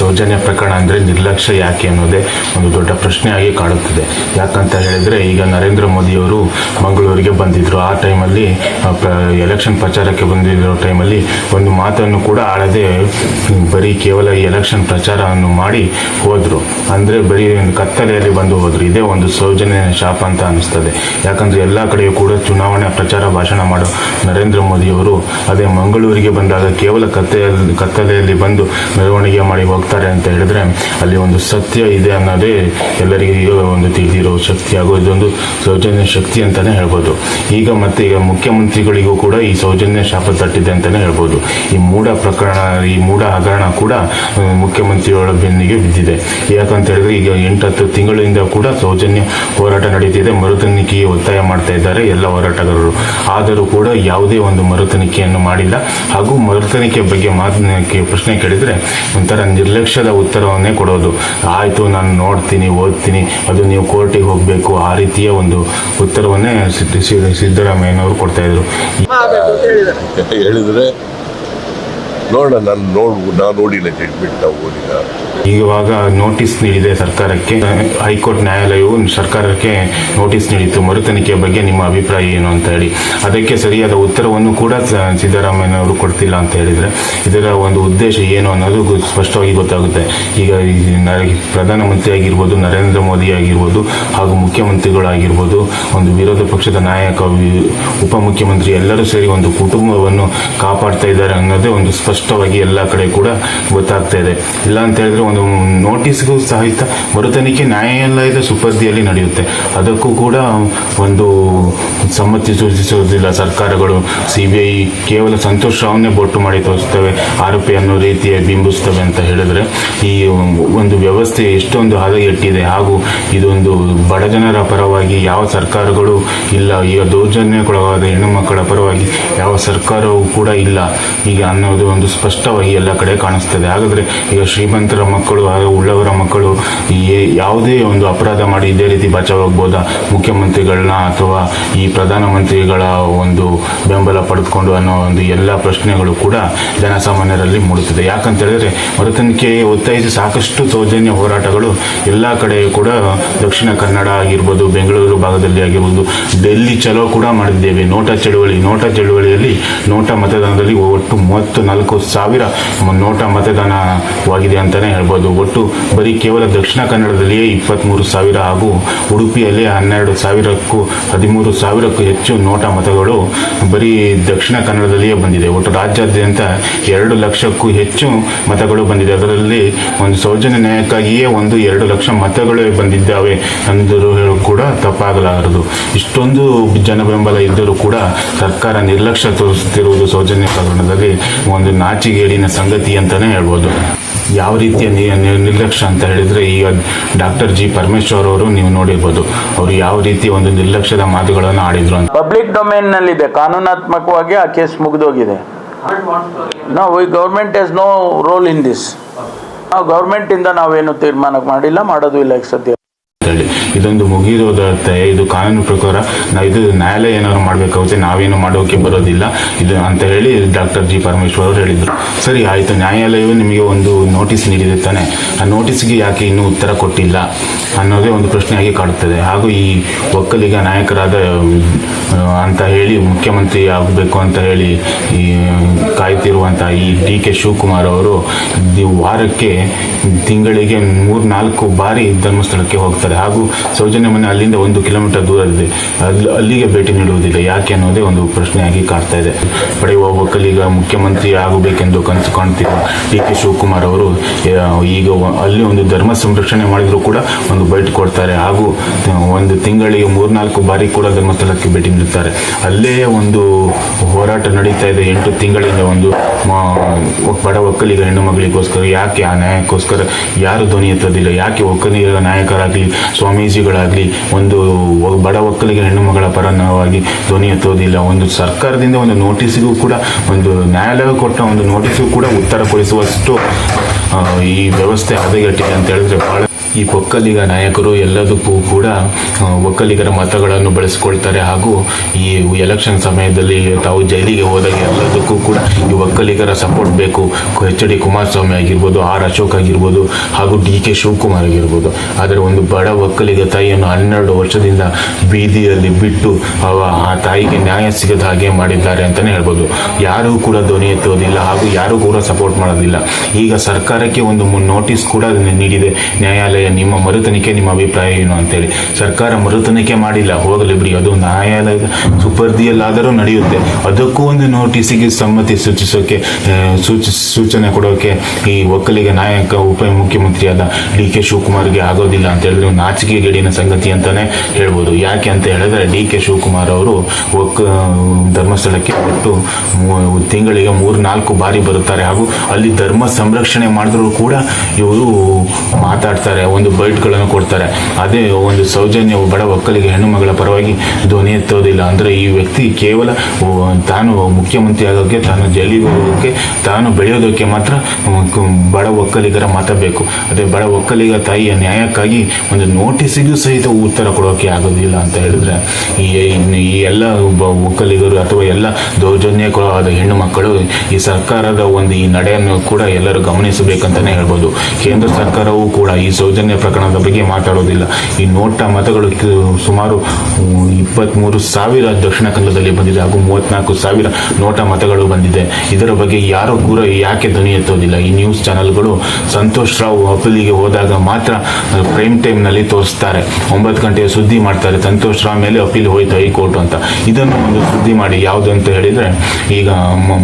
ಸೌಜನ್ಯ ಪ್ರಕರಣ ಅಂದರೆ ನಿರ್ಲಕ್ಷ್ಯ ಯಾಕೆ ಅನ್ನೋದೇ ಒಂದು ದೊಡ್ಡ ಪ್ರಶ್ನೆಯಾಗಿ ಕಾಡುತ್ತಿದೆ. ಯಾಕಂತ ಹೇಳಿದರೆ ಈಗ ನರೇಂದ್ರ ಮೋದಿಯವರು ಮಂಗಳೂರಿಗೆ ಬಂದಿದ್ದರು ಆ ಟೈಮಲ್ಲಿ ಎಲೆಕ್ಷನ್ ಪ್ರಚಾರಕ್ಕೆ ಬಂದಿರೋ ಟೈಮಲ್ಲಿ ಒಂದು ಮಾತನ್ನು ಕೂಡ ಆಡದೆ ಬರೀ ಕೇವಲ ಎಲೆಕ್ಷನ್ ಪ್ರಚಾರವನ್ನು ಮಾಡಿ ಹೋದರು. ಅಂದರೆ ಬರೀ ಕತ್ತಲೆಯಲ್ಲಿ ಬಂದು ಹೋದರು. ಇದೇ ಒಂದು ಸೌಜನ್ಯ ಶಾಪ ಅಂತ ಅನ್ನಿಸ್ತದೆ ಯಾಕಂದರೆ ಎಲ್ಲ ಕಡೆಯೂ ಕೂಡ ಚುನಾವಣೆ ಪ್ರಚಾರ ಭಾಷಣ ಮಾಡೋ ನರೇಂದ್ರ ಮೋದಿಯವರು ಅದೇ ಮಂಗಳೂರಿಗೆ ಬಂದಾಗ ಕೇವಲ ಕತ್ತೆಯಲ್ಲಿ ಕತ್ತಲೆಯಲ್ಲಿ ಬಂದು ಮೆರವಣಿಗೆ ಮಾಡಿ ಹೋಗ್ತಾರೆ ಅಂತ ಹೇಳಿದ್ರೆ ಅಲ್ಲಿ ಒಂದು ಸತ್ಯ ಇದೆ ಅನ್ನೋದೇ ಎಲ್ಲರಿಗೂ ಒಂದು ತಿಳಿದಿರೋ ಶಕ್ತಿ ಹಾಗೂ ಇದೊಂದು ಸೌಜನ್ಯ ಶಕ್ತಿ ಅಂತಾನೆ ಹೇಳ್ಬೋದು. ಈಗ ಮತ್ತೆ ಈಗ ಮುಖ್ಯಮಂತ್ರಿಗಳಿಗೂ ಕೂಡ ಈ ಸೌಜನ್ಯ ಶಾಪ ತಟ್ಟಿದೆ ಅಂತಾನೆ ಹೇಳ್ಬೋದು. ಈ ಮೂಢ ಪ್ರಕರಣ, ಈ ಮೂಢ ಹಗರಣ ಕೂಡ ಮುಖ್ಯಮಂತ್ರಿಗಳ ಬೆನ್ನಿಗೆ ಬಿದ್ದಿದೆ. ಯಾಕಂತ ಹೇಳಿದ್ರೆ ಈಗ ಹತ್ತು ತಿಂಗಳಿಂದ ಕೂಡ ಸೌಜನ್ಯ ಹೋರಾಟ ನಡೀತಿದೆ. ಮರುತನಿಕೆಗೆ ಒತ್ತಾಯ ಮಾಡ್ತಾ ಇದ್ದಾರೆ ಎಲ್ಲ ಹೋರಾಟಗಾರರು. ಆದರೂ ಕೂಡ ಯಾವುದೇ ಒಂದು ಮರುತನಿಕೆಯನ್ನು ಮಾಡಿಲ್ಲ. ಹಾಗೂ ಮರುತನಿಕೆ ಬಗ್ಗೆ ಮಾತನಾಡಕ್ಕೆ ಪ್ರಶ್ನೆ ಕೇಳಿದರೆ ಒಂಥರ ನಿರ್ಲಕ್ಷ್ಯದ ಉತ್ತರವನ್ನೇ ಕೊಡೋದು. ಆಯಿತು, ನಾನು ನೋಡ್ತೀನಿ, ಓದ್ತೀನಿ. ಅದು ನೀವು ಕೋರ್ಟಿಗೆ ಹೋಗಬೇಕು. ಆ ರೀತಿಯ ಒಂದು ಉತ್ತರವನ್ನೇ ಸಿದ್ದ- ಸಿದ್ದ- ಸಿದ್ದರಾಮಯ್ಯನವರು ಕೊಡ್ತಾ ಇದ್ರು. ಹೇಳಿದ್ರೆ ನೋಡೋಣ, ನಾನು ನೋಡು, ನಾನು ನೋಡಿಲ್ಲ ನಾವು ಓದಿಲ್ಲ ಇವಾಗ ನೋಟಿಸ್ ನೀಡಿದೆ ಸರ್ಕಾರಕ್ಕೆ. ಹೈಕೋರ್ಟ್ ನ್ಯಾಯಾಲಯವು ಸರ್ಕಾರಕ್ಕೆ ನೋಟಿಸ್ ನೀಡಿತ್ತು. ಮರುತನಿಕೆಯ ಬಗ್ಗೆ ನಿಮ್ಮ ಅಭಿಪ್ರಾಯ ಏನು ಅಂತ ಹೇಳಿ. ಅದಕ್ಕೆ ಸರಿಯಾದ ಉತ್ತರವನ್ನು ಕೂಡ ಸ- ಸಿದ್ದರಾಮಯ್ಯನವರು ಕೊಡ್ತಿಲ್ಲ ಅಂತ ಹೇಳಿದ್ರೆ, ಇದರ ಒಂದು ಉದ್ದೇಶ ಏನು ಅನ್ನೋದು ಸ್ಪಷ್ಟವಾಗಿ ಗೊತ್ತಾಗುತ್ತೆ. ಈಗ ಪ್ರಧಾನಮಂತ್ರಿ ಆಗಿರ್ಬೋದು ನರೇಂದ್ರ ಮೋದಿ ಆಗಿರ್ಬೋದು ಹಾಗೂ ಮುಖ್ಯಮಂತ್ರಿಗಳಾಗಿರ್ಬೋದು, ಒಂದು ವಿರೋಧ ಪಕ್ಷದ ನಾಯಕ ಉಪಮುಖ್ಯಮಂತ್ರಿ ಎಲ್ಲರೂ ಸೇರಿ ಒಂದು ಕುಟುಂಬವನ್ನು ಕಾಪಾಡ್ತಾ ಇದ್ದಾರೆ ಅನ್ನೋದೇ ಒಂದು ಸ್ಪಷ್ಟವಾಗಿ ಎಲ್ಲ ಕಡೆ ಕೂಡ ಗೊತ್ತಾಗ್ತಾ ಇದೆ. ಇಲ್ಲ ಅಂತ ಹೇಳಿದ್ರೆ ಒಂದು ನೋಟಿಸ್ಗೂ ಸಹಿತ ಮರುತನಿಖೆ ನ್ಯಾಯಾಲಯದ ಸುಪರ್ದಿಯಲ್ಲಿ ನಡೆಯುತ್ತೆ. ಅದಕ್ಕೂ ಕೂಡ ಒಂದು ಸಮ್ಮತಿ ಸೂಚಿಸುವುದಿಲ್ಲ. ಸರ್ಕಾರಗಳು ಸಿ ಬಿ ಐ ಕೇವಲ ಸಂತೋಷ್ ರಾವ್ನೇ ಬೊಟ್ಟು ಮಾಡಿ ತೋರಿಸ್ತವೆ. ಆರೋಪಿ ಅನ್ನೋ ರೀತಿಯ ಬಿಂಬಿಸ್ತವೆ ಅಂತ ಹೇಳಿದ್ರೆ ಈ ಒಂದು ವ್ಯವಸ್ಥೆ ಎಷ್ಟೊಂದು ಹದಗೆಟ್ಟಿದೆ. ಹಾಗೂ ಇದೊಂದು ಬಡ ಜನರ ಪರವಾಗಿ ಯಾವ ಸರ್ಕಾರಗಳು ಇಲ್ಲ, ಈಗ ದೌರ್ಜನ್ಯಕ್ಕೊಳಗಾದ ಹೆಣ್ಣು ಮಕ್ಕಳ ಪರವಾಗಿ ಯಾವ ಸರ್ಕಾರವೂ ಕೂಡ ಇಲ್ಲ. ಈಗ ಅನ್ನೋದು ಒಂದು ಸ್ಪಷ್ಟವಾಗಿ ಎಲ್ಲ ಕಡೆ ಕಾಣಿಸ್ತದೆ. ಹಾಗಾದ್ರೆ ಈಗ ಶ್ರೀಮಂತರ ಮಕ್ಕಳು, ಹಾಗೂ ಉಳ್ಳವರ ಮಕ್ಕಳು ಯಾವುದೇ ಒಂದು ಅಪರಾಧ ಮಾಡಿ ಇದೇ ರೀತಿ ಬಚಾವಾಗ್ಬೋದಾ ಮುಖ್ಯಮಂತ್ರಿಗಳನ್ನ ಅಥವಾ ಈ ಪ್ರಧಾನಮಂತ್ರಿಗಳ ಒಂದು ಬೆಂಬಲ ಪಡೆದುಕೊಂಡು ಅನ್ನೋ ಒಂದು ಎಲ್ಲ ಪ್ರಶ್ನೆಗಳು ಕೂಡ ಜನಸಾಮಾನ್ಯರಲ್ಲಿ ಮೂಡುತ್ತದೆ. ಯಾಕಂತ ಹೇಳಿದ್ರೆ, ಮರುತನಿಖೆ ಒತ್ತಾಯಿಸಿ ಸಾಕಷ್ಟು ಸೌಜನ್ಯ ಹೋರಾಟಗಳು ಎಲ್ಲ ಕಡೆ ಕೂಡ ದಕ್ಷಿಣ ಕನ್ನಡ ಆಗಿರ್ಬೋದು, ಬೆಂಗಳೂರು ಭಾಗದಲ್ಲಿ ಆಗಿರ್ಬೋದು, ಡೆಲ್ಲಿ ಚಲೋ ಕೂಡ ಮಾಡಿದ್ದೇವೆ. ನೋಟಾ ಚಳುವಳಿ, ನೋಟಾ ಚಳುವಳಿಯಲ್ಲಿ ನೋಟಾ ಮತದಾನದಲ್ಲಿ ಒಟ್ಟು ಮೂವತ್ತು ನಾಲ್ಕು ಸಾವಿರ ನೋಟ ಮತದಾನವಾಗಿದೆ ಅಂತಾನೆ ಹೇಳ್ಬೋದು. ಒಟ್ಟು ಬರೀ ಕೇವಲ ದಕ್ಷಿಣ ಕನ್ನಡದಲ್ಲಿಯೇ ಇಪ್ಪತ್ತ್ಮೂರು ಸಾವಿರ ಹಾಗೂ ಉಡುಪಿಯಲ್ಲಿ ಹನ್ನೆರಡು ಸಾವಿರಕ್ಕೂ ಹದಿಮೂರು ಸಾವಿರಕ್ಕೂ ಹೆಚ್ಚು ನೋಟ ಮತಗಳು ಬರೀ ದಕ್ಷಿಣ ಕನ್ನಡದಲ್ಲಿಯೇ ಬಂದಿದೆ. ಒಟ್ಟು ರಾಜ್ಯಾದ್ಯಂತ ಎರಡು ಲಕ್ಷಕ್ಕೂ ಹೆಚ್ಚು ಮತಗಳು ಬಂದಿದೆ. ಅದರಲ್ಲಿ ಒಂದು ಸೌಜನ್ಯ ನ್ಯಾಯಕ್ಕಾಗಿಯೇ ಒಂದು ಎರಡು ಲಕ್ಷ ಮತಗಳೇ ಬಂದಿದ್ದಾವೆ ಅಂದರೂ ಕೂಡ ತಪ್ಪಾಗಲಾರದು. ಇಷ್ಟೊಂದು ಜನ ಬೆಂಬಲ ಇದ್ದರೂ ಕೂಡ ಸರ್ಕಾರ ನಿರ್ಲಕ್ಷ್ಯ ತೋರಿಸುತ್ತಿರುವುದು ಸೌಜನ್ಯ ಪ್ರಕರಣದಲ್ಲಿ ಒಂದು ನಾಚಿಗೇಡಿನ ಸಂಗತಿ ಅಂತಾನೆ ಹೇಳ್ಬೋದು. ಯಾವ ರೀತಿಯ ನಿರ್ಲಕ್ಷ್ಯ ಅಂತ ಹೇಳಿದರೆ ಈಗ ಡಾಕ್ಟರ್ ಜಿ ಪರಮೇಶ್ವರ್ ಅವರು ನೀವು ನೋಡಿರ್ಬೋದು. ಅವರು ಯಾವ ರೀತಿ ಒಂದು ನಿರ್ಲಕ್ಷ್ಯದ ಮಾತುಗಳನ್ನು ಆಡಿದ್ರು ಅಂತ. ಪಬ್ಲಿಕ್ ಡೊಮೇನ್ನಲ್ಲಿದೆ ಕಾನೂನಾತ್ಮಕವಾಗಿ ಆ ಕೇಸ್ ಮುಗಿದೋಗಿದೆ. ನಾವು ಈ government has no role in this ನಾವು ಗೌರ್ಮೆಂಟಿಂದ ನಾವೇನು ತೀರ್ಮಾನ ಮಾಡಿಲ್ಲ ಮಾಡೋದು ಇಲ್ಲ ಈಗ ಸದ್ಯ. ಹೇಳಿ. ಇದೊಂದು ಮುಗಿದೋದತ್ತೆ ಇದು ಕಾನೂನು ಪ್ರಕಾರ ಇದು ನ್ಯಾಯಾಲಯ ಏನಾದ್ರು ಮಾಡಬೇಕಾಗುತ್ತೆ, ನಾವೇನು ಮಾಡೋಕೆ ಬರೋದಿಲ್ಲ. ಇದು ಅಂತ ಹೇಳಿ ಡಾಕ್ಟರ್ ಜಿ ಪರಮೇಶ್ವರ್ ಅವರು ಹೇಳಿದರು. ಸರಿ, ಆಯಿತು. ನ್ಯಾಯಾಲಯವು ನಿಮಗೆ ಒಂದು ನೋಟಿಸ್ ನೀಡಿದೆ ತಾನೆ. ಆ ನೋಟಿಸ್ಗೆ ಯಾಕೆ ಇನ್ನೂ ಉತ್ತರ ಕೊಟ್ಟಿಲ್ಲ ಅನ್ನೋದೇ ಒಂದು ಪ್ರಶ್ನೆಯಾಗಿ ಕಾಡುತ್ತದೆ. ಹಾಗೂ ಈ ಒಕ್ಕಲಿಗ ನಾಯಕರಾದ ಅಂತ ಹೇಳಿ ಮುಖ್ಯಮಂತ್ರಿ ಆಗಬೇಕು ಅಂತ ಹೇಳಿ ಈ ಕಾಯ್ತಿರುವಂಥ ಈ ಡಿ ಕೆ ಶಿವಕುಮಾರ್ ಅವರು ವಾರಕ್ಕೆ ತಿಂಗಳಿಗೆ ಮೂರು ನಾಲ್ಕು ಬಾರಿ ಧರ್ಮಸ್ಥಳಕ್ಕೆ ಹೋಗ್ತಾರೆ. ಹಾಗೂ ಸೌಜನ್ಯ ಮನೆ ಅಲ್ಲಿಂದ ಒಂದು ಕಿಲೋಮೀಟರ್ ದೂರ ಇದೆ ಅಲ್ಲಿ, ಅಲ್ಲಿಗೆ ಭೇಟಿ ನೀಡುವುದಿಲ್ಲ. ಯಾಕೆ ಅನ್ನೋದೇ ಒಂದು ಪ್ರಶ್ನೆಯಾಗಿ ಕಾಡ್ತಾ ಇದೆ. ಪಡೆಯುವ ಒಕ್ಕಲಿಗ ಮುಖ್ಯಮಂತ್ರಿ ಆಗಬೇಕೆಂದು ಕನಸು ಕಾಣ್ತಿರುವ ಡಿ ಕೆ ಶಿವಕುಮಾರ್ ಅವರು ಈಗ ಅಲ್ಲಿ ಒಂದು ಧರ್ಮ ಸಂರಕ್ಷಣೆ ಮಾಡಿದರೂ ಕೂಡ ಒಂದು ಬೈಟ್ ಕೊಡ್ತಾರೆ. ಹಾಗೂ ಒಂದು ತಿಂಗಳಿಗೆ ಮೂರ್ನಾಲ್ಕು ಬಾರಿ ಕೂಡ ಧರ್ಮಸ್ಥಳಕ್ಕೆ ಭೇಟಿ ನೀಡುತ್ತಾರೆ. ಅಲ್ಲೇ ಒಂದು ಹೋರಾಟ ನಡೀತಾ ಇದೆ. ಎಂಟು ತಿಂಗಳಿಂದ ಒಂದು ಬಡ ಒಕ್ಕಲಿಗ ಹೆಣ್ಣು ಮಗಳಿಗೋಸ್ಕರ. ಯಾಕೆ ಆ ನ್ಯಾಯಕ್ಕೋಸ್ಕರ? ಯಾರು ಧ್ವನಿ ಎತ್ತದಿಲ್ಲ? ಯಾಕೆ ಒಕ್ಕಲಿಗ ನಾಯಕರಾಗಲಿ? ಸ್ವಾಮೀಜಿಗಳಾಗಲಿ ಒಂದು ಬಡ ಒಕ್ಕಲಿಗೆ ಹೆಣ್ಣು ಮಗಳ ಪರವಾಗಿ ಧ್ವನಿ ಎತ್ತೋದಿಲ್ಲ ಒಂದು ಸರ್ಕಾರದಿಂದ ಒಂದು ನೋಟಿಸ್ಗೂ ಕೂಡ, ಒಂದು ನ್ಯಾಯಾಲಯ ಕೊಟ್ಟ ಒಂದು ನೋಟಿಸ್ಗೂ ಕೂಡ ಉತ್ತರ ಕೊಡಿಸುವಷ್ಟು ಈ ವ್ಯವಸ್ಥೆ ಹದಗೆಟ್ಟಿದೆ ಅಂತ ಹೇಳಿದ್ರೆ ಬಹಳ ಈ ಒಕ್ಕಲಿಗ ನಾಯಕರು ಎಲ್ಲದಕ್ಕೂ ಕೂಡ ಒಕ್ಕಲಿಗರ ಮತಗಳನ್ನು ಬಳಸಿಕೊಳ್ತಾರೆ. ಹಾಗೂ ಈ ಎಲೆಕ್ಷನ್ ಸಮಯದಲ್ಲಿ ತಾವು ಜೈಲಿಗೆ ಹೋದಾಗ ಎಲ್ಲದಕ್ಕೂ ಕೂಡ ಈ ಒಕ್ಕಲಿಗರ ಸಪೋರ್ಟ್ ಬೇಕು. ಎಚ್ ಡಿ ಕುಮಾರಸ್ವಾಮಿ ಆಗಿರ್ಬೋದು, ಆರ್ ಅಶೋಕ್ ಆಗಿರ್ಬೋದು, ಹಾಗೂ ಡಿ ಕೆ ಶಿವಕುಮಾರ್ ಆಗಿರ್ಬೋದು. ಆದರೆ ಒಂದು ಬಡ ಒಕ್ಕಲಿಗ ತಾಯಿಯನ್ನು ಹನ್ನೆರಡು ವರ್ಷದಿಂದ ಬೀದಿಯಲ್ಲಿ ಬಿಟ್ಟು ಅವ ಆ ತಾಯಿಗೆ ನ್ಯಾಯ ಸಿಗದ ಹಾಗೆ ಮಾಡಿದ್ದಾರೆ ಅಂತಲೇ ಹೇಳ್ಬೋದು. ಯಾರೂ ಕೂಡ ಧ್ವನಿ ಎತ್ತುವುದಿಲ್ಲ ಹಾಗೂ ಯಾರೂ ಕೂಡ ಸಪೋರ್ಟ್ ಮಾಡೋದಿಲ್ಲ. ಈಗ ಸರ್ಕಾರಕ್ಕೆ ಒಂದು ನೋಟಿಸ್ ಕೂಡ ನೀಡಿದೆ. ನ್ಯಾಯಾಲಯ ನಿಮ್ಮ ಮರುತನಿಕೆ ನಿಮ್ಮ ಅಭಿಪ್ರಾಯ ಏನು ಅಂತೇಳಿ. ಸರ್ಕಾರ ಮರುತನಿಕೆ ಮಾಡಿಲ್ಲ, ಹೋಗಲಿ ಬಿಡಿ. ಅದು ನ್ಯಾಯಾಲಯದ ಸುಪರ್ದಿಯಲ್ಲಾದರೂ ನಡೆಯುತ್ತೆ. ಅದಕ್ಕೂ ಒಂದು ನೋಟಿಸಿಗೆ ಸಮ್ಮತಿ ಸೂಚಿಸೋಕೆ ಸೂಚಿ ಸೂಚ, ಸೂಚನೆ ಕೊಡೋಕೆ ಈ ಒಕ್ಕಲಿಗ ನಾಯಕ ಉಪಮುಖ್ಯಮಂತ್ರಿಯಾದ ಡಿ ಕೆ ಶಿವಕುಮಾರ್ಗೆ ಆಗೋದಿಲ್ಲ ಅಂತ ಹೇಳಿದ್ರೆ ಒಂದು ನಾಚಿಕೆಗೇಡಿನ ಸಂಗತಿ ಅಂತಾನೆ ಹೇಳ್ಬೋದು. ಯಾಕೆ ಅಂತ ಹೇಳಿದ್ರೆ ಡಿ ಕೆ ಶಿವಕುಮಾರ್ ಅವರು ಒಕ್ಕ ಧರ್ಮಸ್ಥಳಕ್ಕೆ ಒಟ್ಟು ತಿಂಗಳಿಗೆ ಮೂರು ನಾಲ್ಕು ಬಾರಿ ಬರುತ್ತಾರೆ. ಹಾಗೂ ಅಲ್ಲಿ ಧರ್ಮ ಸಂರಕ್ಷಣೆ ಮಾಡಿದ್ರು ಕೂಡ ಇವರು ಮಾತಾಡ್ತಾರೆ. ಒಂದು ಬೈಟ್ಗಳನ್ನು ಕೊಡ್ತಾರೆ. ಅದೇ ಒಂದು ಸೌಜನ್ಯ ಬಡ ಒಕ್ಕಲಿಗೆ ಹೆಣ್ಣು ಮಗಳ ಪರವಾಗಿ ಧ್ವನಿ ಎತ್ತೋದಿಲ್ಲ. ಅಂದರೆ ಈ ವ್ಯಕ್ತಿ ಕೇವಲ ತಾನು ಮುಖ್ಯಮಂತ್ರಿ ಆಗೋಕ್ಕೆ ತಾನು ಜೈಲಿಗೆ ಹೋಗೋಕ್ಕೆ ತಾನು ಬೆಳೆಯೋದಕ್ಕೆ ಮಾತ್ರ ಬಡ ಒಕ್ಕಲಿಗರ ಮತ ಬೇಕು. ಅದೇ ಬಡ ಒಕ್ಕಲಿಗ ತಾಯಿಯ ನ್ಯಾಯಕ್ಕಾಗಿ ಒಂದು ನೋಟಿಸಿಗೂ ಸಹಿತ ಉತ್ತರ ಕೊಡೋಕೆ ಆಗೋದಿಲ್ಲ ಅಂತ ಹೇಳಿದ್ರೆ, ಈ ಈ ಎಲ್ಲ ಒಕ್ಕಲಿಗರು ಅಥವಾ ಎಲ್ಲ ದೌರ್ಜನ್ಯಗಳಾದ ಹೆಣ್ಣು ಮಕ್ಕಳು ಈ ಸರ್ಕಾರದ ಒಂದು ಈ ನಡೆಯನ್ನು ಕೂಡ ಎಲ್ಲರೂ ಗಮನಿಸಬೇಕಂತಲೇ ಹೇಳ್ಬೋದು. ಕೇಂದ್ರ ಸರ್ಕಾರವೂ ಕೂಡ ಈ ಸೌಜನ್ಯ ಪ್ರಕರಣದ ಬಗ್ಗೆ ಮಾತಾಡೋದಿಲ್ಲ. ಈ ನೋಟ ಮತಗಳು ಸುಮಾರು ಇಪ್ಪತ್ತ್ಮೂರು ಸಾವಿರ ದಕ್ಷಿಣ ಕನ್ನಡದಲ್ಲಿ ಬಂದಿದೆ ಹಾಗೂ ಮೂವತ್ನಾಲ್ಕು ಸಾವಿರ ನೋಟ ಮತಗಳು ಬಂದಿದೆ. ಇದರ ಬಗ್ಗೆ ಯಾರು ಕೂಡ ಯಾಕೆ ಧ್ವನಿ ಎತ್ತೋದಿಲ್ಲ. ಈ ನ್ಯೂಸ್ ಚಾನೆಲ್ಗಳು ಸಂತೋಷ್ ರಾವ್ ಅಪೀಲಿಗೆ ಹೋದಾಗ ಮಾತ್ರ ಪ್ರೈಮ್ ಟೈಮ್ನಲ್ಲಿ ತೋರಿಸ್ತಾರೆ. ಒಂಬತ್ತು ಗಂಟೆಯ ಸುದ್ದಿ ಮಾಡ್ತಾರೆ. ಸಂತೋಷ್ ರಾವ್ ಮೇಲೆ ಅಪೀಲ್ ಹೋಯ್ತು ಹೈಕೋರ್ಟ್ ಅಂತ. ಇದನ್ನು ಒಂದು ಸುದ್ದಿ ಮಾಡಿ ಯಾವುದು ಅಂತ ಹೇಳಿದರೆ, ಈಗ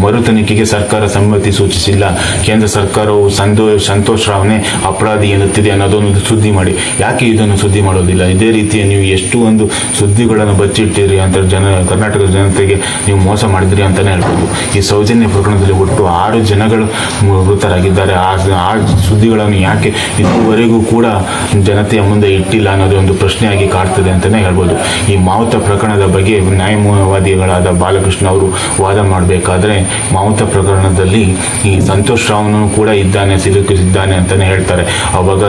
ಮರು ತನಿಖೆಗೆ ಸರ್ಕಾರ ಸಮ್ಮತಿ ಸೂಚಿಸಿಲ್ಲ. ಕೇಂದ್ರ ಸರ್ಕಾರವು ಸಂತೋ, ಸಂತೋಷ್ ರಾವ್ನೇ ಅಪರಾಧಿ ಎನ್ನುತ್ತಿದೆ ಅನ್ನೋದೊಂದು ಸುದ್ದಿ ಮಾಡಿ. ಯಾಕೆ ಇದನ್ನು ಸುದ್ದಿ ಮಾಡೋದಿಲ್ಲ? ಇದೇ ರೀತಿಯ ನೀವು ಎಷ್ಟು ಒಂದು ಸುದ್ದಿಗಳನ್ನು ಬಚ್ಚಿಟ್ಟಿರಿ ಅಂತ ಜನ, ಕರ್ನಾಟಕದ ಜನತೆಗೆ ನೀವು ಮೋಸ ಮಾಡಿದ್ರಿ ಅಂತಲೇ ಹೇಳ್ಬೋದು. ಈ ಸೌಜನ್ಯ ಪ್ರಕರಣದಲ್ಲಿ ಒಟ್ಟು ಆರು ಜನಗಳು ಮೃತರಾಗಿದ್ದಾರೆ. ಆ ಆ ಸುದ್ದಿಗಳನ್ನು ಯಾಕೆ ಇದುವರೆಗೂ ಕೂಡ ಜನತೆಯ ಮುಂದೆ ಇಟ್ಟಿಲ್ಲ ಅನ್ನೋದು ಒಂದು ಪ್ರಶ್ನೆಯಾಗಿ ಕಾಡ್ತದೆ ಅಂತಲೇ ಹೇಳ್ಬೋದು. ಈ ಮಾವುತ ಪ್ರಕರಣದ ಬಗ್ಗೆ ನ್ಯಾಯವಾದಿಗಳಾದ ಬಾಲಕೃಷ್ಣ ಅವರು ವಾದ ಮಾಡಬೇಕಾದ್ರೆ ಮಾವುತ ಪ್ರಕರಣದಲ್ಲಿ ಈ ಸಂತೋಷ್ ರಾವ್ನು ಕೂಡ ಇದ್ದಾನೆ, ಸಿಲುಕಿಸಿದ್ದಾನೆ ಅಂತಲೇ ಹೇಳ್ತಾರೆ. ಅವಾಗ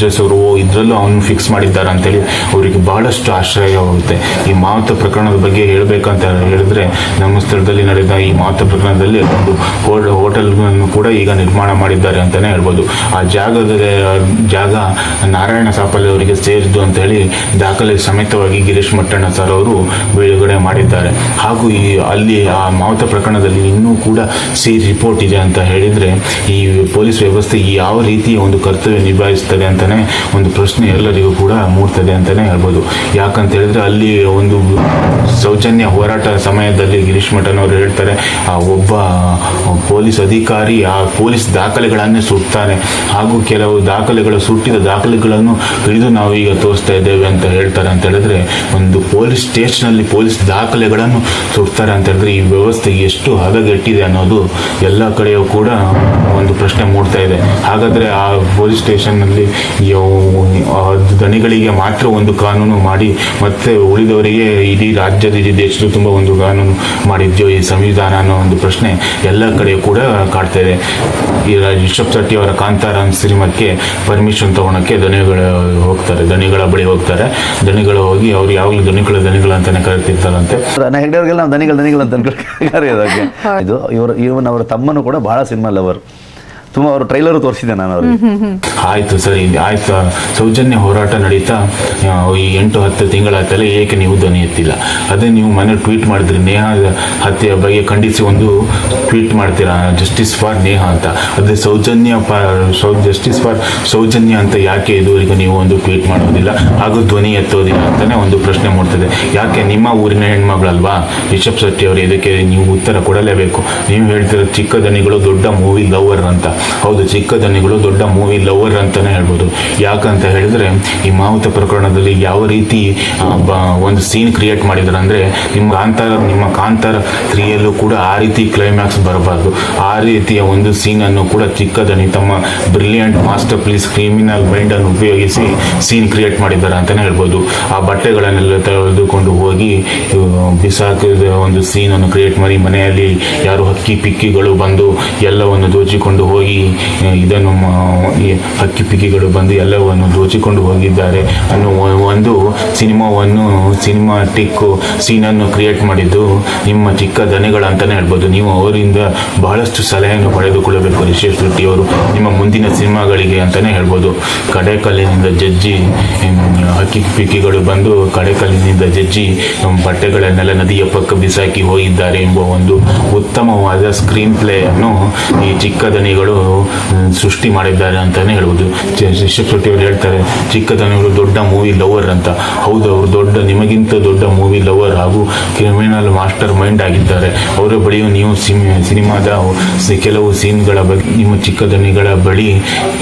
ಜಡ್ಜಸ್ ಅವರು ಇದ್ರಲ್ಲೂ ಅವನು ಫಿಕ್ಸ್ ಮಾಡಿದ್ದಾರೆ ಅಂತೇಳಿ ಅವರಿಗೆ ಬಹಳಷ್ಟು ಆಶ್ರಯವಾಗುತ್ತೆ ಈ ಮಾವುತ ಪ್ರಕರಣದ ಬಗ್ಗೆ ಹೇಳಬೇಕಂತ ಹೇಳಿದ್ರೆ ನಮ್ಮ ಸ್ಥಳದಲ್ಲಿ ನಡೆದ ಈ ಮಾವುತ ಪ್ರಕರಣದಲ್ಲಿ ಒಂದು ಹೋಟೆಲ್ ಕೂಡ ಈಗ ನಿರ್ಮಾಣ ಮಾಡಿದ್ದಾರೆ ಅಂತಾನೆ ಹೇಳ್ಬೋದು. ಆ ಜಾಗದ ಜಾಗ ನಾರಾಯಣ ಸಾಪಲ್ಲಿ ಅವರಿಗೆ ಸೇರಿದ್ದು ಅಂತ ಹೇಳಿ ದಾಖಲೆ ಸಮೇತವಾಗಿ ಗಿರೀಶ್ ಮಟ್ಟಣ್ಣ ಸರ್ ಅವರು ಬಿಡುಗಡೆ ಮಾಡಿದ್ದಾರೆ. ಹಾಗೂ ಈ, ಅಲ್ಲಿ ಆ ಮಾವತ ಪ್ರಕರಣದಲ್ಲಿ ಇನ್ನೂ ಕೂಡ ಸಿ ರಿಪೋರ್ಟ್ ಇದೆ ಅಂತ ಹೇಳಿದ್ರೆ ಈ ಪೊಲೀಸ್ ವ್ಯವಸ್ಥೆ ಯಾವ ರೀತಿಯ ಒಂದು ಕರ್ತವ್ಯ ನಿಭಾಯಿಸ್ತದೆ ಅಂತಾನೆ ಒಂದು ಪ್ರಶ್ನೆ ಎಲ್ಲರಿಗೂ ಕೂಡ ಮೂಡ್ತದೆ ಅಂತಾನೆ ಹೇಳ್ಬೋದು. ಯಾಕಂತ ಹೇಳಿದ್ರೆ ಅಲ್ಲಿ ಒಂದು ಸೌಜನ್ಯ ಹೋರಾಟ ಸಮಯದಲ್ಲಿ ಗಿರೀಶ್ ಮಠನವರು ಹೇಳ್ತಾರೆ, ಆ ಒಬ್ಬ ಪೊಲೀಸ್ ಅಧಿಕಾರಿ ಆ ಪೊಲೀಸ್ ದಾಖಲೆಗಳನ್ನೇ ಸುಡ್ತಾನೆ. ಹಾಗೂ ಕೆಲವು ದಾಖಲೆಗಳು, ಸುಟ್ಟಿದ ದಾಖಲೆಗಳನ್ನು ಹಿಡಿದು ನಾವು ಈಗ ತೋರಿಸ್ತಾ ಇದ್ದೇವೆ ಅಂತ ಹೇಳ್ತಾರೆ. ಅಂತ ಹೇಳಿದ್ರೆ ಒಂದು ಪೊಲೀಸ್ ಸ್ಟೇಷನಲ್ಲಿ ಪೊಲೀಸ್ ದಾಖಲೆಗಳನ್ನು ಸುಡ್ತಾರೆ ಅಂತ ಹೇಳಿದ್ರೆ ಈ ವ್ಯವಸ್ಥೆ ಎಷ್ಟು ಹದಗೆಟ್ಟಿದೆ ಅನ್ನೋದು ಎಲ್ಲ ಕಡೆಯೂ ಕೂಡ ಒಂದು ಪ್ರಶ್ನೆ ಮೂಡ್ತಾ ಇದೆ. ಹಾಗಾದ್ರೆ ಆ ಪೊಲೀಸ್ ಸ್ಟೇಷನ್ನಲ್ಲಿ ದಣಿಗಳಿಗೆ ಮಾತ್ರ ಒಂದು ಕಾನೂನು ಮಾಡಿ ಮತ್ತೆ ಉಳಿದವರಿಗೆ ಇಡೀ ರಾಜ್ಯದ ಇಡೀ ದೇಶದ ತುಂಬ ಒಂದು ಕಾನೂನು ಮಾಡಿದ್ಯೋ ಈ ಸಂವಿಧಾನ ಅನ್ನೋ ಒಂದು ಪ್ರಶ್ನೆ ಎಲ್ಲ ಕಡೆ ಕೂಡ ಕಾಡ್ತಾ ಇದೆ. ಈ ರಿಷಬ್ ಶೆಟ್ಟಿ ಅವರ ಕಾಂತಾರಾಮ್ ಸಿನಿಮಾಕ್ಕೆ ಪರ್ಮಿಷನ್ ತಗೊಳಕ್ಕೆ ದನಿಗಳು ಹೋಗ್ತಾರೆ ದನಿಗಳ ಬಳಿ ಹೋಗ್ತಾರೆ. ದನಿಗಳು ಹೋಗಿ ಅವ್ರು ಯಾವಾಗಲೂ ದನಿಗಳ ದನಿಗಳು ಅಂತಾನೆ ಕರಿತಿರ್ತಾರಂತೆ ಹೆಗ್ಡೆಯವ್ರಿಗೆಲ್ಲ ನಾವು ದನಿಗಳು ದನಿಗಳು ಅಂತ ಇದು ಇವರು ಇವನ್ ಅವರ ತಮ್ಮನು ಕೂಡ ಬಹಳ ಸಿನಿಮಾ ಲವರ್. ತುಂಬ ಅವರು ಟ್ರೈಲರ್ ತೋರಿಸಿದೆ ನಾನು ಅವ್ರಿಗೆ. ಆಯ್ತು ಸರಿ ಆಯ್ತು. ಸೌಜನ್ಯ ಹೋರಾಟ ನಡೀತಾ ಈ ಎಂಟು ಹತ್ತು ತಿಂಗಳಾಯ್ತಲ್ಲ ಏಕೆ ನೀವು ಧ್ವನಿ ಎತ್ತಿಲ್ಲ? ಅದೇ ನೀವು ಮನೆ ಟ್ವೀಟ್ ಮಾಡಿದ್ರಿ ನೇಹ ಹತ್ಯೆಯ ಬಗ್ಗೆ ಖಂಡಿಸಿ ಒಂದು ಟ್ವೀಟ್ ಮಾಡ್ತೀರಾ? ಜಸ್ಟಿಸ್ ಫಾರ್ ನೇಹ ಅಂತ. ಅದೇ ಸೌಜನ್ಯ ಸೌ ಜಸ್ಟಿಸ್ ಫಾರ್ ಸೌಜನ್ಯ ಅಂತ ಯಾಕೆ ಇದುವರೆಗೂ ನೀವು ಒಂದು ಟ್ವೀಟ್ ಮಾಡೋದಿಲ್ಲ? ಹಾಗೂ ಧ್ವನಿ ಎತ್ತೋದಿಲ್ಲ ಅಂತಾನೆ ಒಂದು ಪ್ರಶ್ನೆ ಮೂಡ್ತದೆ. ಯಾಕೆ ನಿಮ್ಮ ಊರಿನ ಹೆಣ್ಮಗಳಲ್ವಾ? ರಿಷಬ್ ಶೆಟ್ಟಿ ಅವರು ಇದಕ್ಕೆ ನೀವು ಉತ್ತರ ಕೊಡಲೇಬೇಕು. ನೀವು ಹೇಳ್ತಿರೋ ಚಿಕ್ಕ ದನಿಗಳು ದೊಡ್ಡ ಮೂವಿ ಲವರ್ ಅಂತ. ಹೌದು, ಚಿಕ್ಕ ದನಿಗಳು ದೊಡ್ಡ ಮೂವಿ ಲವರ್ ಅಂತಲೇ ಹೇಳ್ಬೋದು. ಯಾಕಂತ ಹೇಳಿದ್ರೆ, ಈ ಮಾವುತ ಪ್ರಕರಣದಲ್ಲಿ ಯಾವ ರೀತಿ ಒಂದು ಸೀನ್ ಕ್ರಿಯೇಟ್ ಮಾಡಿದ್ರು ಅಂದರೆ, ನಿಮ್ಮ ಕಾಂತಾರ ನಿಮ್ಮ ಕಾಂತಾರ ತ್ರೀಯಲ್ಲೂ ಕೂಡ ಆ ರೀತಿ ಕ್ಲೈಮ್ಯಾಕ್ಸ್ ಬರಬಾರ್ದು. ಆ ರೀತಿಯ ಒಂದು ಸೀನ್ ಅನ್ನು ಕೂಡ ಚಿಕ್ಕ ದನಿ ತಮ್ಮ brilliant master please criminal mind ಅನ್ನು ಉಪಯೋಗಿಸಿ ಸೀನ್ ಕ್ರಿಯೇಟ್ ಮಾಡಿದ್ದಾರೆ ಅಂತಲೇ ಹೇಳ್ಬೋದು. ಆ ಬಟ್ಟೆಗಳನ್ನೆಲ್ಲ ತೆಗೆದುಕೊಂಡು ಹೋಗಿ ಬಿಸಾಕಿದ ಒಂದು ಸೀನ್ ಅನ್ನು ಕ್ರಿಯೇಟ್ ಮಾಡಿ ಮನೆಯಲ್ಲಿ ಯಾರು ಹಕ್ಕಿ, ಪಿಕ್ಕಿಗಳು ಬಂದು ಎಲ್ಲವನ್ನು ದೋಚಿಕೊಂಡು ಹೋಗಿ ಆ, ಇದನ್ನು ಈ ಹಕ್ಕಿ ಪಿಕ್ಕಿಗಳು ಬಂದು ಎಲ್ಲವನ್ನು ದೋಚಿಕೊಂಡು ಹೋಗಿದ್ದಾರೆ ಅನ್ನೋ ಒಂದು ಸಿನಿಮಾವನ್ನು ಸಿನಿಮಾಟಿಕ್ ಸೀನನ್ನು ಕ್ರಿಯೇಟ್ ಮಾಡಿದ್ದು ನಿಮ್ಮ ಚಿಕ್ಕ ದನಿಗಳಂತಲೇ ಹೇಳ್ಬೋದು. ನೀವು ಅವರಿಂದ ಬಹಳಷ್ಟು ಸಲಹೆಯನ್ನು ಪಡೆದುಕೊಳ್ಳಬೇಕು. ರಿಷೇಶ್ ಶೆಟ್ಟಿ ಅವರು ನಿಮ್ಮ ಮುಂದಿನ ಸಿನಿಮಾಗಳಿಗೆ ಅಂತಲೇ ಹೇಳ್ಬೋದು. ಕಡೆಕಲ್ಲಿನಿಂದ ಜಜ್ಜಿ ಹಕ್ಕಿ ಪಿಕ್ಕಿಗಳು ಬಂದು ಕಡೆಕಲ್ಲಿನಿಂದ ಜಜ್ಜಿ ಬಟ್ಟೆಗಳನ್ನೆಲ್ಲ ನದಿಯ ಪಕ್ಕ ಬಿಸಾಕಿ ಹೋಗಿದ್ದಾರೆ ಎಂಬ ಒಂದು ಉತ್ತಮವಾದ ಸ್ಕ್ರೀನ್ ಪ್ಲೇ ಅನ್ನು ಈ ಚಿಕ್ಕ ದನಿಗಳು ಸೃಷ್ಟಿ ಮಾಡಿದ್ದಾರೆ ಅಂತಾನೆ ಹೇಳ್ಬೋದು. ರಿಷಬ್ ಶೆಟ್ಟಿ ಅವರು ಹೇಳ್ತಾರೆ ಚಿಕ್ಕ ಇವರು ದೊಡ್ಡ ಮೂವಿ ಲವರ್ ಅಂತ. ಹೌದು, ಅವರು ದೊಡ್ಡ, ನಿಮಗಿಂತ ದೊಡ್ಡ ಮೂವಿ ಲವರ್ ಹಾಗೂ ಕ್ರಿಮಿನಲ್ ಮಾಸ್ಟರ್ ಮೈಂಡ್ ಆಗಿದ್ದಾರೆ. ಅವರ ಬಳಿಯೂ ನೀವು ಸಿನಿಮಾದ ಕೆಲವು ಸೀನ್ಗಳ ಬಗ್ಗೆ, ನಿಮ್ಮ ಚಿಕ್ಕದನಿಗಳ ಬಳಿ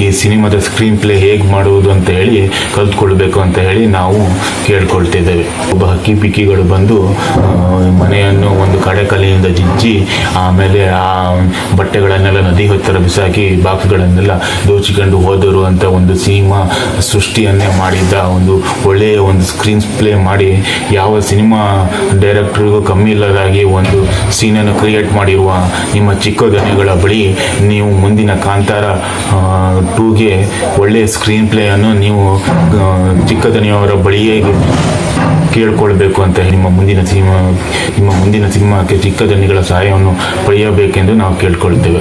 ಈ ಸಿನಿಮಾದ ಸ್ಕ್ರೀನ್ ಪ್ಲೇ ಹೇಗೆ ಮಾಡುವುದು ಅಂತ ಹೇಳಿ ಕಲ್ತ್ಕೊಳ್ಬೇಕು ಅಂತ ಹೇಳಿ ನಾವು ಕೇಳ್ಕೊಳ್ತಿದ್ದೇವೆ. ಒಬ್ಬ ಹಕ್ಕಿ ಪಿಕ್ಕಿಗಳು ಬಂದು ಮನೆಯನ್ನು ಒಂದು ಕಡೆಕಲ್ಲಿನಿಂದ ಜಿಜ್ಜಿ, ಆಮೇಲೆ ಆ ಬಟ್ಟೆಗಳನ್ನೆಲ್ಲ ನದಿ ಹತ್ತಿರ ಬಿಸಾಕಿ ಬಾಕ್ಸ್ಗಳನ್ನೆಲ್ಲ ದೋಚಿಕೊಂಡು ಹೋದರು ಅಂತ ಒಂದು ಸಿನಿಮಾ ಸೃಷ್ಟಿಯನ್ನೇ ಮಾಡಿದ್ದ ಒಂದು ಒಳ್ಳೆಯ ಒಂದು ಸ್ಕ್ರೀನ್ ಪ್ಲೇ ಮಾಡಿ ಯಾವ ಸಿನಿಮಾ ಡೈರೆಕ್ಟ್ರಿಗೂ ಕಮ್ಮಿ ಇಲ್ಲದಾಗಿ ಒಂದು ಸೀನನ್ನು ಕ್ರಿಯೇಟ್ ಮಾಡಿರುವ ನಿಮ್ಮ ಚಿಕ್ಕ ದನಿಗಳ ಬಳಿ ನೀವು ಮುಂದಿನ ಕಾಂತಾರ ಟೂಗೆ ಒಳ್ಳೆಯ ಸ್ಕ್ರೀನ್ ಪ್ಲೇಯನ್ನು ನೀವು ಚಿಕ್ಕ ದನಿಯವರ ಬಳಿಯೇ ಕೇಳ್ಕೊಳ್ಬೇಕು ಅಂತ ನಿಮ್ಮ ಮುಂದಿನ ಸಿನಿಮಾ, ನಿಮ್ಮ ಮುಂದಿನ ಸಿನಿಮಾಕ್ಕೆ ಚಿಕ್ಕ ದನಿಗಳ ಸಹಾಯವನ್ನು ಪಡೆಯಬೇಕೆಂದು ನಾವು ಕೇಳ್ಕೊಳ್ತೇವೆ.